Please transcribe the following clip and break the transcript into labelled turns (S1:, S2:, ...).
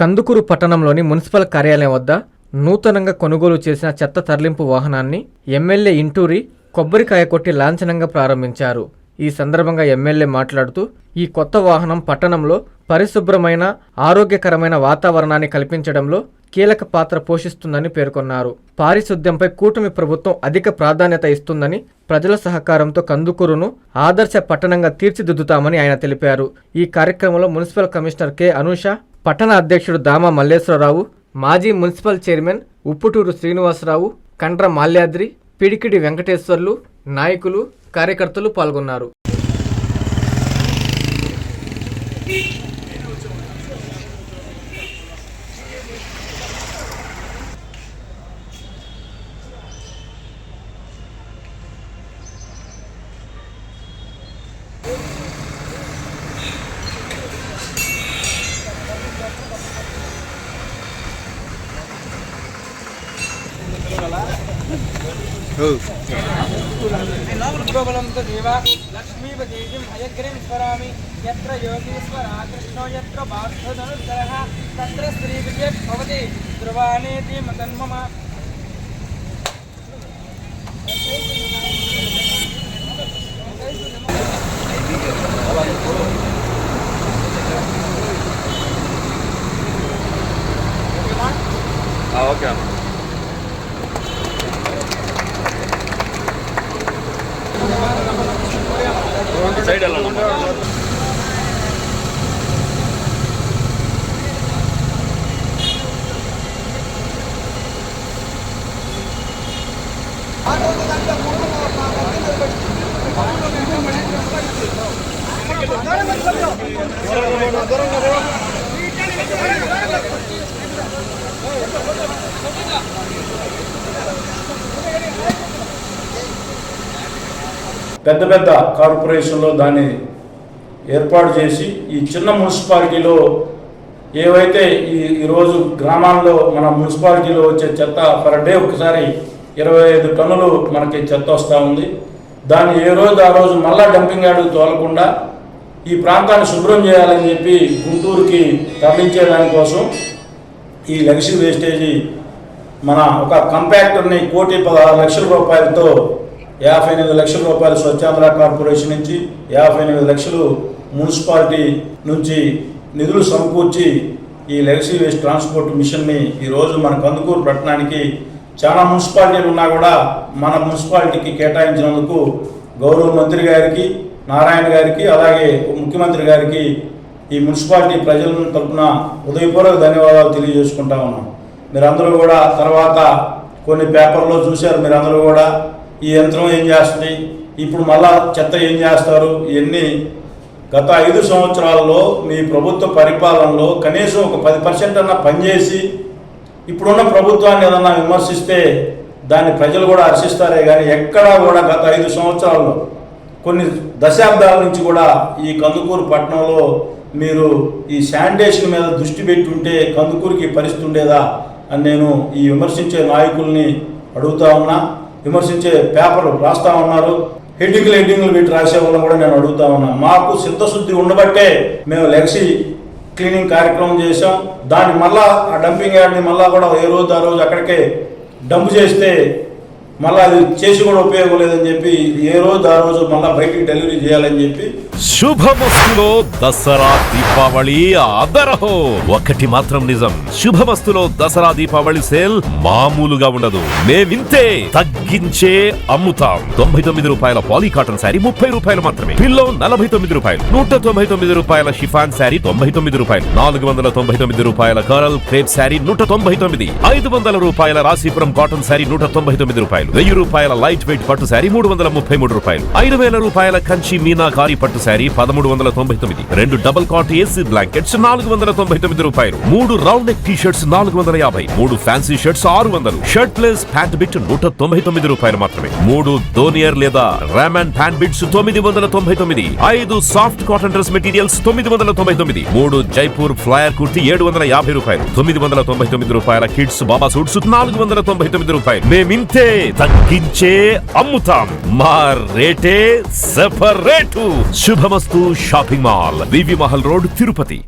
S1: కందుకూరు పట్టణంలోని మున్సిపల్ కార్యాలయం వద్ద నూతనంగా కొనుగోలు చేసిన చెత్త తరలింపు వాహనాన్ని ఎమ్మెల్యే ఇంటూరి కొబ్బరికాయ కొట్టి లాంఛనంగా ప్రారంభించారు. ఈ సందర్భంగా ఎమ్మెల్యే మాట్లాడుతూ ఈ కొత్త వాహనం పట్టణంలో పరిశుభ్రమైన ఆరోగ్యకరమైన వాతావరణాన్ని కల్పించడంలో కీలక పాత్ర పోషిస్తుందని పేర్కొన్నారు. పారిశుద్ధ్యంపై కూటమి ప్రభుత్వం అధిక ప్రాధాన్యత ఇస్తుందని ప్రజల సహకారంతో కందుకూరును ఆదర్శ పట్టణంగా తీర్చిదిద్దుతామని ఆయన తెలిపారు. ఈ కార్యక్రమంలో మున్సిపల్ కమిషనర్ కె. అనూష పట్టణ అధ్యక్షుడు దామ మల్లేశ్వరరావు మాజీ మున్సిపల్ చైర్మన్ ఉప్పుటూరు శ్రీనివాసరావు కండ్ర మాల్యాద్రి పిడికిడి వెంకటేశ్వర్లు నాయకులు కార్యకర్తలు పాల్గొన్నారు.
S2: लक्ष्मीपतीं हयग्रीं स्मरामि यत्र योगीश्वरः कृष्णो यत्र पार्थधनुर्धरः तत्र मतन्मम
S3: ఓకే ಸೈಡ್ ಅಲ್ಲ ದೂರ
S4: పెద్ద పెద్ద కార్పొరేషన్లో దాన్ని ఏర్పాటు చేసి ఈ చిన్న మున్సిపాలిటీలో ఏవైతే ఈ ఈరోజు గ్రామాల్లో మన మున్సిపాలిటీలో వచ్చే చెత్త పర్ డే ఒకసారి ఇరవై ఐదు టన్నులు మనకి చెత్త వస్తూ ఉంది. దాన్ని ఏ రోజు ఆ రోజు మళ్ళా డంపింగ్ యార్డు తోలకుండా ఈ ప్రాంతాన్ని శుభ్రం చేయాలని చెప్పి గుంటూరుకి తరలించే దానికోసం ఈ లెగసీ వేస్టేజీ మన ఒక కంపాక్టర్ని కోటి పదహారు లక్షల రూపాయలతో యాభై ఎనిమిది లక్షల రూపాయలు స్వచ్ఛాంధ్ర కార్పొరేషన్ నుంచి యాభై ఎనిమిది లక్షలు మున్సిపాలిటీ నుంచి నిధులు సమకూర్చి ఈ లెగసీ వేస్ట్ ట్రాన్స్పోర్ట్ మిషన్ని ఈరోజు మన కందుకూరు పట్టణానికి చాలా మున్సిపాలిటీలు ఉన్నా కూడా మన మున్సిపాలిటీకి కేటాయించినందుకు గౌరవ మంత్రి గారికి నారాయణ గారికి అలాగే ముఖ్యమంత్రి గారికి ఈ మున్సిపాలిటీ ప్రజల తరపున ఉదయపూర్వక ధన్యవాదాలు తెలియజేసుకుంటా ఉన్నాం. మీరందరూ కూడా తర్వాత కొన్ని పేపర్లో చూశారు మీరందరూ కూడా ఈ యంత్రం ఏం చేస్తుంది? ఇప్పుడు మళ్ళా చెత్త ఏం చేస్తారు? ఇవన్నీ గత ఐదు సంవత్సరాల్లో మీ ప్రభుత్వ పరిపాలనలో కనీసం ఒక పది పర్సెంట్ అన్న పనిచేసి ఇప్పుడున్న ప్రభుత్వాన్ని ఏదన్నా విమర్శిస్తే దాన్ని ప్రజలు కూడా హర్షిస్తారే కానీ ఎక్కడా కూడా గత ఐదు సంవత్సరాల్లో కొన్ని దశాబ్దాల నుంచి కూడా ఈ కందుకూరు పట్టణంలో మీరు ఈ శానిటేషన్ మీద దృష్టి పెట్టి ఉంటే కందుకూరికి పరిస్థితి ఉండేదా అని నేను ఈ విమర్శించే నాయకుల్ని అడుగుతా ఉన్నా. విమర్శించే పేపర్లు రాస్తా ఉన్నారు. హెడ్డింగ్లు హెడ్డింగ్లు పెట్టి రాసే వాళ్ళని కూడా నేను అడుగుతా ఉన్నా. మాకు సిద్ధశుద్ధి ఉండబట్టే మేము లెగసీ క్లీనింగ్ కార్యక్రమం చేసాం దాన్ని మళ్ళా ఆ డంపింగ్ యార్డ్ని మళ్ళా కూడా ఏ రోజు ఆ రోజు అక్కడికే డంప్ చేస్తే మళ్ళీ అది చేసి కూడా ఉపయోగం లేదని చెప్పి ఏ రోజు ఆ రోజు మళ్ళీ బయటికి డెలివరీ చేయాలని చెప్పి
S5: శుభమస్తులో దసరా దీపావళి అదరహో ఒకటి మాత్రం నిజం శుభమస్తులో దసరా దీపావళి సేల్ మామూలుగా ఉండదు. మేమింతే తగ్గించే అమ్ముతాం. తొంభై తొమ్మిది రూపాయల పాలీ కాటన్ శారీ ముప్పై రూపాయలు మాత్రమే. పిల్లో నలభై తొమ్మిది రూపాయలు నూట తొంభై తొమ్మిది రూపాయల షిఫాన్ శారీ తొంభై తొమ్మిది రూపాయలు నాలుగు వందల తొంభై తొమ్మిది రూపాయల కరల్ క్రేప్ శారీ నూట తొంభై తొమ్మిది ఐదు వందల రూపాయల రాశీపురం కాటన్ శారీ నూట తొంభై తొమ్మిది రూపాయలు. వెయ్యి రూపాయల లైట్ వెయిట్ పట్టు శారీ మూడు వందల ముప్పై మూడు రూపాయలు. ఐదు వేల రూపాయల కంచి మీనాకారి పట్టు శారీ పదమూడు వందల తొంభై తొమ్మిది. రెండు డబుల్ కాట్ ఏసీ బ్లాంకెట్స్ నాలుగు వందల తొంభై తొమ్మిది రూపాయలు. మూడు రౌండ్ నెక్ టీ షర్ట్స్ నాలుగు వందల యాభై. మూడు ఫ్యాన్సీ షర్ట్స్ ఆరు వందలు. షర్ట్ ప్లేస్ ప్యాంట్ బిట్ నూట తొంభై తొమ్మిది రూపాయలు మాత్రమే. మూడు దోనియర్ లేదా రామన్ ప్యాంట్ బిట్స్ తొమ్మిది వందల తొంభై తొమ్మిది. ఐదు సాఫ్ట్ కాటన్ డ్రెస్ మెటీరియల్స్ తొమ్మిది వందల తొంభై తొమ్మిది. మూడు జైపూర్ ఫ్లయర్ కుర్తి ఏడు వందల యాభై రూపాయలు. తొమ్మిది వందల తొంభై తొమ్మిది రూపాయల కిడ్స్ బాబా సూట్స్ నాలుగు వందల తొంభై తొమ్మిది రూపాయలు. మేమింతే తగ్గించే అమ్ముతాం. మా రేటే separate. Shubhamastu shopping mall. VV Mahal road Tirupati.